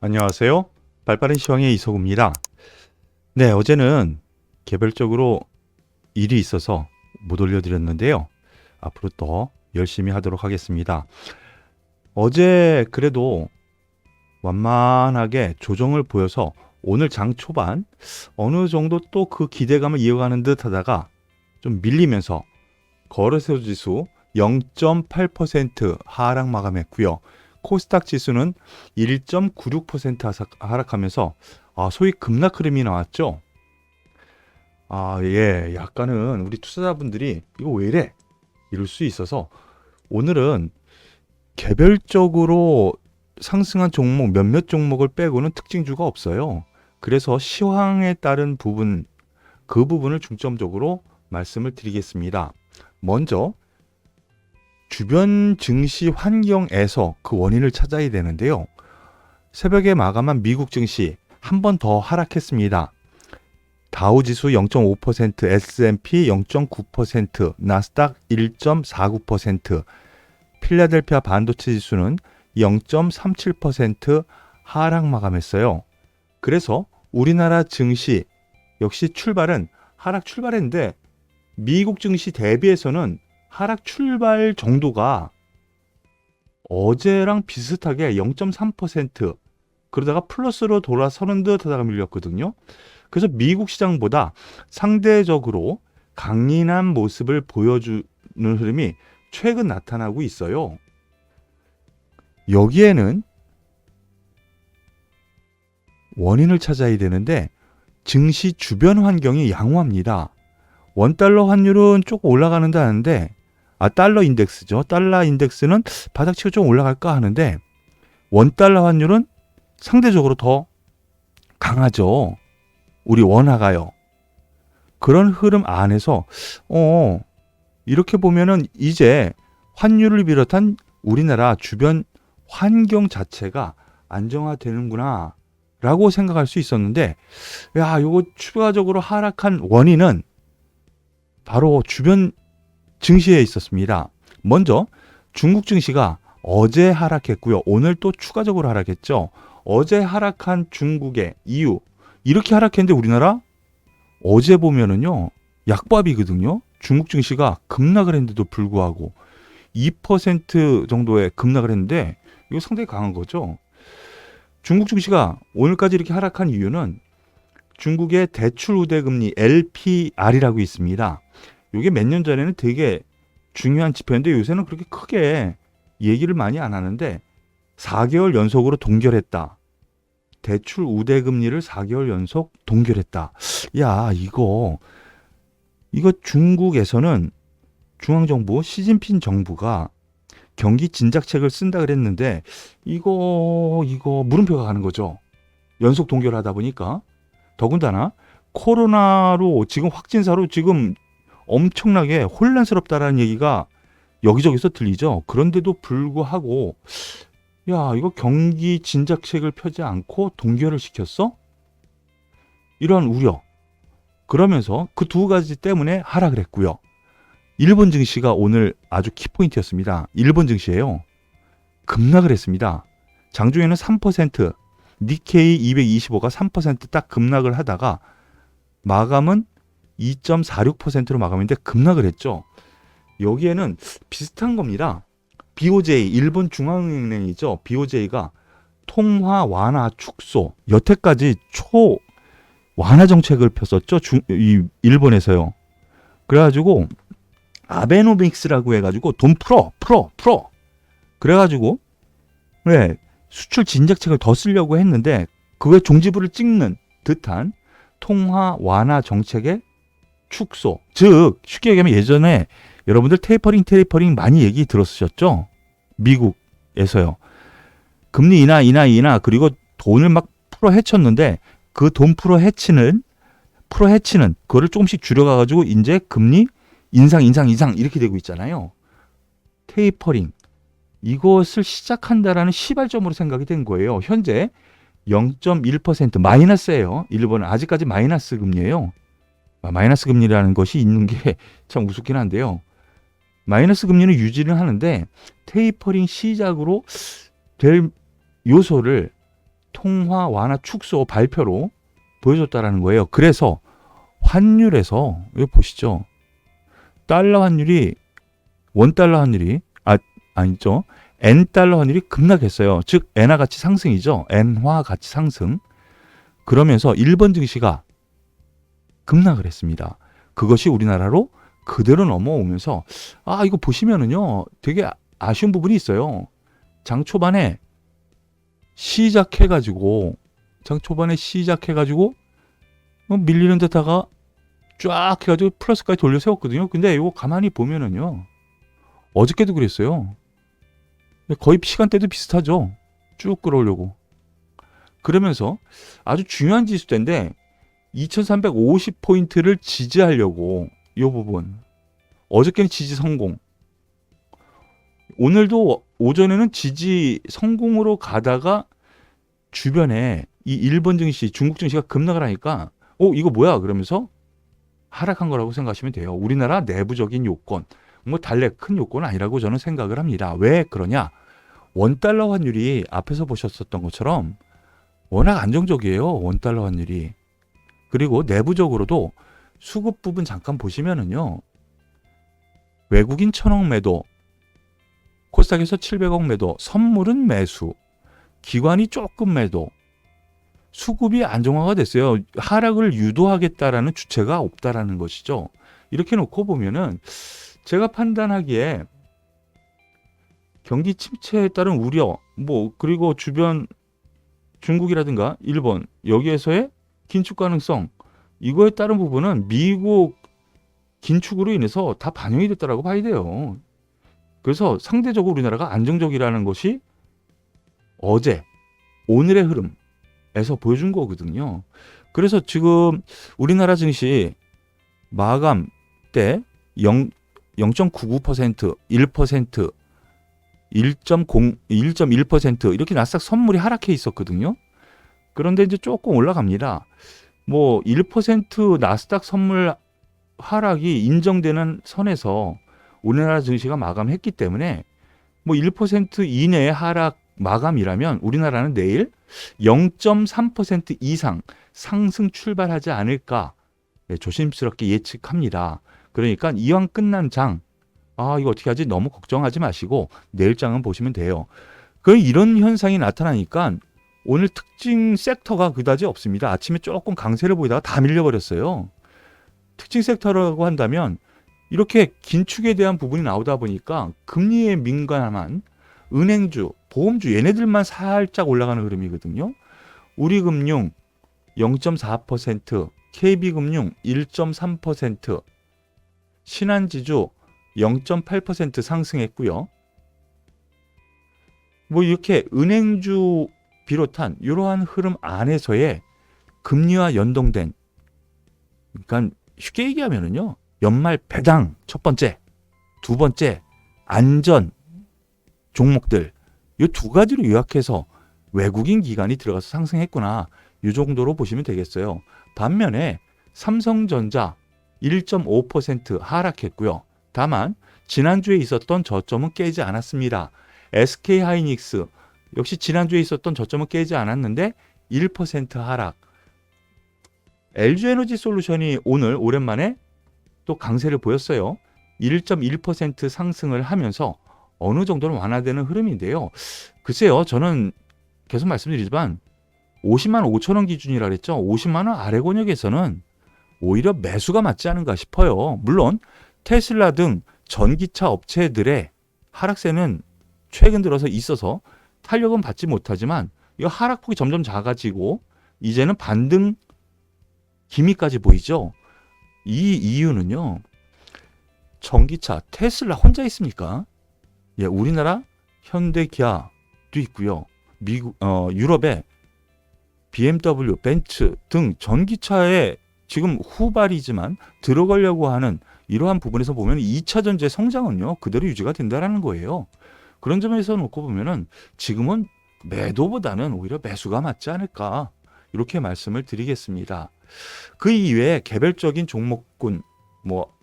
안녕하세요. 발빠른 시황의 이소구입니다. 네, 어제는 개별적으로 일이 있어서 못 올려드렸는데요. 앞으로 더 열심히 하도록 하겠습니다. 어제 그래도 완만하게 조정을 보여서 오늘 장 초반 어느 정도 또 그 기대감을 이어가는 듯 하다가 좀 밀리면서 거래소 지수 0.8% 하락 마감했고요. 코스닥 지수는 1.96% 하삭- 하락하면서 아, 소위 급락 흐름이 나왔죠. 아, 예. 약간은 우리 투자자분들이 이거 왜 이래? 이럴 수 있어서 오늘은 개별적으로 상승한 종목 몇몇 종목을 빼고는 특징주가 없어요. 그래서 시황에 따른 부분 그 부분을 중점적으로 말씀을 드리겠습니다. 먼저 주변 증시 환경에서 그 원인을 찾아야 되는데요. 새벽에 마감한 미국 증시 한 번 더 하락했습니다. 다우 지수 0.5%, S&P 0.9%, 나스닥 1.49%, 필라델피아 반도체 지수는 0.37% 하락 마감했어요. 그래서 우리나라 증시 역시 출발은 하락 출발했는데 미국 증시 대비해서는 하락 출발 정도가 어제랑 비슷하게 0.3% 그러다가 플러스로 돌아서는 듯 하다가 밀렸거든요. 그래서 미국 시장보다 상대적으로 강인한 모습을 보여주는 흐름이 최근 나타나고 있어요. 여기에는 원인을 찾아야 되는데 증시 주변 환경이 양호합니다. 원달러 환율은 조금 올라가는데 하는데 아 달러 인덱스죠. 달러 인덱스는 바닥치고 좀 올라갈까 하는데 원 달러 환율은 상대적으로 더 강하죠. 우리 원화가요. 그런 흐름 안에서 어 이렇게 보면은 이제 환율을 비롯한 우리나라 주변 환경 자체가 안정화되는구나 라고 생각할 수 있었는데 야 요거 추가적으로 하락한 원인은 바로 주변 증시에 있었습니다. 먼저 중국 증시가 어제 하락했고요. 오늘 또 추가적으로 하락했죠. 어제 하락한 중국의 이유 이렇게 하락했는데 우리나라 어제 보면은요 약밥이거든요. 중국 증시가 급락을 했는데도 불구하고 2% 정도의 급락을 했는데 이거 상당히 강한 거죠. 중국 증시가 오늘까지 이렇게 하락한 이유는 중국의 대출 우대 금리 LPR이라고 있습니다. 이게 몇 년 전에는 되게 중요한 지표인데 요새는 그렇게 크게 얘기를 많이 안 하는데 4개월 연속으로 동결했다. 대출 우대 금리를 4개월 연속 동결했다. 야, 이거 이거 중국에서는 중앙정부 시진핑 정부가 경기 진작책을 쓴다 그랬는데 이거 이거 물음표가 가는 거죠. 연속 동결하다 보니까 더군다나 코로나로 지금 확진사로 지금 엄청나게 혼란스럽다라는 얘기가 여기저기서 들리죠. 그런데도 불구하고 야 이거 경기 진작책을 펴지 않고 동결을 시켰어? 이런 우려. 그러면서 그 두 가지 때문에 하락을 했고요. 일본 증시가 오늘 아주 키포인트였습니다. 일본 증시예요. 급락을 했습니다. 장중에는 3%, 니케이 225가 3%딱 급락을 하다가 마감은 2.46%로 마감인데 급락을 했죠. 여기에는 비슷한 겁니다. BOJ 일본 중앙은행이죠. BOJ가 통화 완화 축소 여태까지 초 완화 정책을 폈었죠. 중, 이 일본에서요. 그래가지고 아베노믹스라고 해가지고 돈 풀어 풀어 풀어 그래가지고 네 수출 진작책을 더 쓰려고 했는데 그거에 종지부를 찍는 듯한 통화 완화 정책의 축소 즉 쉽게 얘기하면 예전에 여러분들 테이퍼링 테이퍼링 많이 얘기 들었으셨죠 미국에서요 금리 인하 인하 인하 그리고 돈을 막 풀어 헤쳤는데 그 돈 풀어 헤치는 풀어 헤치는 그거를 조금씩 줄여가가지고 이제 금리 인상 인상 인상 이렇게 되고 있잖아요. 테이퍼링 이것을 시작한다라는 시발점으로 생각이 된 거예요. 현재 0.1% 마이너스예요. 일본은 아직까지 마이너스 금리예요. 아, 마이너스 금리라는 것이 있는 게 참 우습긴 한데요. 마이너스 금리는 유지는 하는데 테이퍼링 시작으로 될 요소를 통화 완화 축소 발표로 보여줬다라는 거예요. 그래서 환율에서 여기 보시죠. 달러 환율이 원 달러 환율이 아 아니죠. N 달러 환율이 급락했어요. 즉 엔화 가치 상승이죠. 엔화 가치 상승. 그러면서 일본 증시가 급락을 했습니다. 그것이 우리나라로 그대로 넘어오면서 아 이거 보시면은요 되게 아- 아쉬운 부분이 있어요. 장 초반에 시작해가지고 장 초반에 시작해가지고 뭐 밀리는 듯하가 쫙 해가지고 플러스까지 돌려 세웠거든요. 근데 이거 가만히 보면은요 어저께도 그랬어요. 거의 시간대도 비슷하죠. 쭉 끌어오려고. 그러면서 아주 중요한 지수대인데 2350포인트를 지지하려고 이 부분. 어저께는 지지 성공. 오늘도 오전에는 지지 성공으로 가다가 주변에 이 일본 증시 중국 증시가 급락을 하니까 어 이거 뭐야? 그러면서 하락한 거라고 생각하시면 돼요. 우리나라 내부적인 요건 뭐 달래 큰 요건은 아니라고 저는 생각을 합니다. 왜 그러냐? 원달러 환율이 앞에서 보셨었던 것처럼 워낙 안정적이에요 원달러 환율이 그리고 내부적으로도 수급 부분 잠깐 보시면은요. 외국인 천억 매도, 코스닥에서 700억 매도, 선물은 매수, 기관이 조금 매도, 수급이 안정화가 됐어요. 하락을 유도하겠다라는 주체가 없다라는 것이죠. 이렇게 놓고 보면은 제가 판단하기에 경기 침체에 따른 우려, 뭐 그리고 주변 중국이라든가 일본 여기에서의 긴축 가능성 이거에 따른 부분은 미국 긴축으로 인해서 다 반영이 됐다라고 봐야 돼요. 그래서 상대적으로 우리나라가 안정적이라는 것이 어제 오늘의 흐름에서 보여준 거거든요. 그래서 지금 우리나라 증시 마감 때 0, 0.99%, 1%, 1.0, 1.1% 이렇게 나스닥 선물이 하락해 있었거든요. 그런데 이제 조금 올라갑니다. 뭐 1% 나스닥 선물 하락이 인정되는 선에서 우리나라 증시가 마감했기 때문에 뭐 1% 이내의 하락 마감이라면 우리나라는 내일 0.3% 이상 상승 출발하지 않을까 네, 조심스럽게 예측합니다. 그러니까 이왕 끝난 장, 아 이거 어떻게 하지 너무 걱정하지 마시고 내일 장은 보시면 돼요. 그 이런 현상이 나타나니까 오늘 특징 섹터가 그다지 없습니다. 아침에 조금 강세를 보이다가 다 밀려버렸어요. 특징 섹터라고 한다면 이렇게 긴축에 대한 부분이 나오다 보니까 금리에 민감한 은행주, 보험주 얘네들만 살짝 올라가는 흐름이거든요. 우리금융 0.4%, KB금융 1.3%, 신한지주 0.8% 상승했고요. 뭐 이렇게 은행주 비롯한 이러한 흐름 안에서의 금리와 연동된 그러니까 쉽게 얘기하면은요 연말 배당 첫 번째 두 번째 안전 종목들 이 두 가지로 요약해서 외국인 기관이 들어가서 상승했구나 이 정도로 보시면 되겠어요. 반면에 삼성전자 1.5% 하락했고요. 다만 지난주에 있었던 저점은 깨지 않았습니다. SK 하이닉스 역시 지난주에 있었던 저점은 깨지 않았는데 1% 하락. LG 에너지 솔루션이 오늘 오랜만에 또 강세를 보였어요. 1.1% 상승을 하면서 어느 정도는 완화되는 흐름인데요. 글쎄요, 저는 계속 말씀드리지만 50만 5천 원 기준이라 그랬죠. 50만 원 아래 권역에서는 오히려 매수가 맞지 않은가 싶어요. 물론 테슬라 등 전기차 업체들의 하락세는 최근 들어서 있어서 탄력은 받지 못하지만 이 하락폭이 점점 작아지고 이제는 반등 기미까지 보이죠. 이 이유는요. 전기차 테슬라 혼자 있습니까? 예, 우리나라 현대 기아도 있고요. 미국 어 유럽에 BMW, 벤츠 등 전기차에 지금 후발이지만 들어가려고 하는 이러한 부분에서 보면 2차 전지의 성장은요. 그대로 유지가 된다라는 거예요. 그런 점에서 놓고 보면은 지금은 매도보다는 오히려 매수가 맞지 않을까 이렇게 말씀을 드리겠습니다. 그 이외에 개별적인 종목군 뭐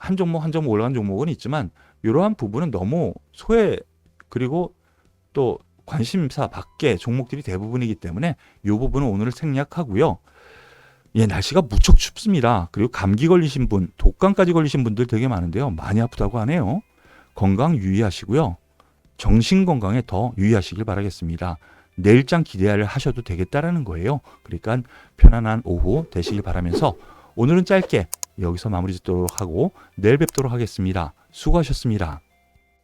한 종목 한 종목 올라간 종목은 있지만 이러한 부분은 너무 소외 그리고 또 관심사 밖의 종목들이 대부분이기 때문에 이 부분은 오늘 생략하고요. 예, 날씨가 무척 춥습니다. 그리고 감기 걸리신 분, 독감까지 걸리신 분들 되게 많은데요. 많이 아프다고 하네요. 건강 유의하시고요. 정신 건강에 더 유의하시길 바라겠습니다. 내일장 기대를 하셔도 되겠다라는 거예요. 그러니까 편안한 오후 되시길 바라면서 오늘은 짧게 여기서 마무리 짓도록 하고 내일 뵙도록 하겠습니다. 수고하셨습니다.